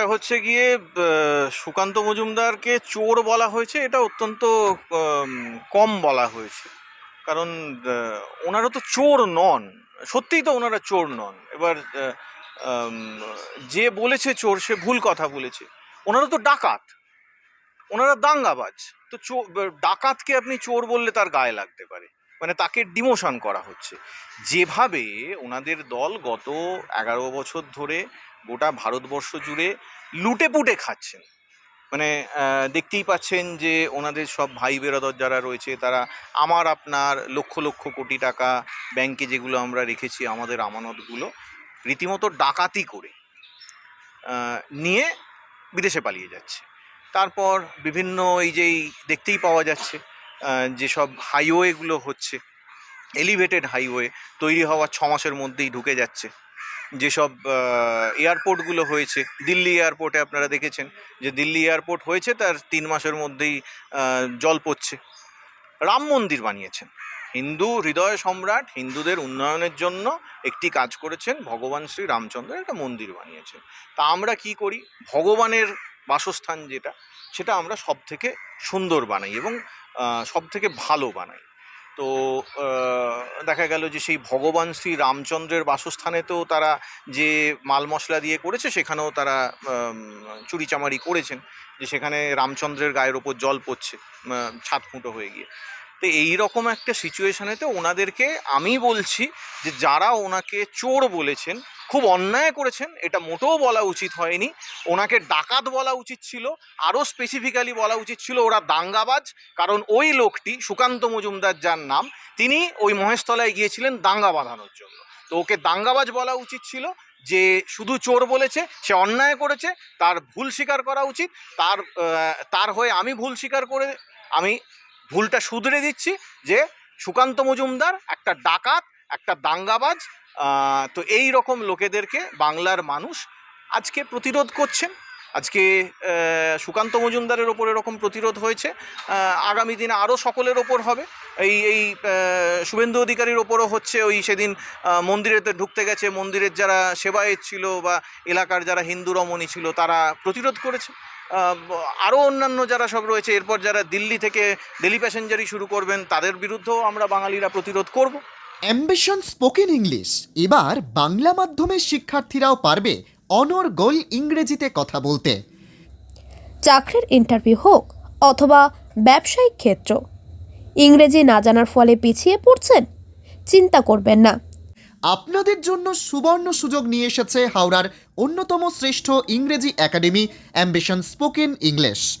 ব্যাপারটা হচ্ছে গিয়ে সুকান্ত মজুমদারকে চোর বলা হয়েছে, এটা অত্যন্ত কম বলা হয়েছে। কারণ ওনারা তো চোর নন। সত্যিই তো ওনারা চোর নন। এবার যে বলেছে চোর, সে ভুল কথা বলেছে। ওনারা তো ডাকাত। ওনারা দাঙ্গাবাজ। তো চোর ডাকাতকে আপনি চোর বললে তার গায়ে লাগতে পারে। মানে তাকে ডিমোশন করা হচ্ছে। যেভাবে ওনাদের দল গত এগারো বছর ধরে গোটা ভারতবর্ষ জুড়ে লুটে পুটে খাচ্ছেন। মানে দেখতেই পাচ্ছেন যে ওনাদের সব ভাই বেরোদর যারা রয়েছে, তারা আমার আপনার লক্ষ লক্ষ কোটি টাকা ব্যাংকে যেগুলো আমরা রেখেছি, আমাদের আমানতগুলো রীতিমতো ডাকাতি করে নিয়ে বিদেশে পালিয়ে যাচ্ছে। তারপর বিভিন্ন এই যেই দেখতেই পাওয়া যাচ্ছে যেসব হাইওয়েগুলো হচ্ছে এলিভেটেড হাইওয়ে তৈরি হওয়ার ছ মাসের মধ্যেই ঢুকে যাচ্ছে। যেসব এয়ারপোর্টগুলো হয়েছে, দিল্লি এয়ারপোর্টে আপনারা দেখেছেন, যে দিল্লি এয়ারপোর্ট হয়েছে, তার তিন মাসের মধ্যেই জল পড়ছে। রাম মন্দির বানিয়েছেন। হিন্দু হৃদয় সম্রাট হিন্দুদের উন্নয়নের জন্য একটি কাজ করেছেন, ভগবান শ্রী রামচন্দ্র একটা মন্দির বানিয়েছেন। তা আমরা কি করি? ভগবানের বাসস্থান যেটা, সেটা আমরা সব থেকে সুন্দর বানাই এবং সব থেকে ভালো বানায়। তো দেখা গেল যে সেই ভগবান শ্রী রামচন্দ্রের বাসস্থানেতেও তারা যে মাল মশলা দিয়ে করেছে, সেখানেও তারা চুরিচামারি করেছেন, যে সেখানে রামচন্দ্রের গায়ের ওপর জল পড়ছে ছাদ ফুটো হয়ে গিয়ে। তো এই রকম একটা সিচুয়েশনেতে ওনাদেরকে আমি বলছি যে যারা ওনাকে চোর বলেছেন খুব অন্যায় করেছেন, এটা মোটেও বলা উচিত হয়নি। ওনাকে ডাকাত বলা উচিত ছিল, আরও স্পেসিফিক্যালি বলা উচিত ছিল ওরা দাঙ্গাবাজ, কারণ ওই লোকটি সুকান্ত মজুমদার যার নাম, তিনি ওই মহেশতলায় গিয়েছিলেন দাঙ্গা বাঁধানোর জন্য। তো ওকে দাঙ্গাবাজ বলা উচিত ছিল, যে শুধু চোর বলেছে, সে অন্যায় করেছে, তার ভুল স্বীকার করা উচিত, তার তার হয়ে আমি ভুল স্বীকার করে, আমি ভুলটা শুধরে দিচ্ছি যে সুকান্ত মজুমদার একটা ডাকাত, একটা দাঙ্গাবাজ তো এই রকম লোকেদেরকে বাংলার মানুষ আজকে প্রতিরোধ করছেন। আজকে সুকান্ত মজুমদারের ওপর এরকম প্রতিরোধ হয়েছে। আগামী দিনে আরও সকলের ওপর হবে। এই এই শুভেন্দু অধিকারীর ওপরও হচ্ছে ওই সেদিন মন্দিরেতে ঢুকতে গেছে। মন্দিরের যারা সেবায়েত ছিল বা এলাকার যারা হিন্দু রমণী ছিল, তারা প্রতিরোধ করেছে। আরও অন্যান্য যারা সব রয়েছে, এরপর যারা দিল্লি থেকে ডেলি প্যাসেঞ্জারই শুরু করবেন, তাদের বিরুদ্ধেও আমরা বাঙালিরা প্রতিরোধ করব। অ্যাম্বিশন স্পোকেন ইংলিশ এবার বাংলা মাধ্যমের শিক্ষার্থীরাও পারবে অনর্গল ইংরেজিতে কথা বলতে। চাকরির ইন্টারভিউ হোক অথবা ব্যবসায়িক ক্ষেত্র। ইংরেজি না জানার ফলে পিছিয়ে পড়ছেন? চিন্তা করবেন না। আপনাদের জন্য সুবর্ণ সুযোগ নিয়ে এসেছে হাওড়ার অন্যতম শ্রেষ্ঠ ইংরেজি একাডেমি অ্যাম্বিশন স্পোকেন ইংলিশ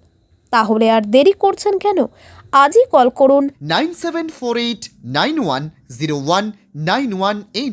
তাহলে আর দেরি করছেন কেন? আজই কল করুন। Nine seven four eight nine one zero one nine one এই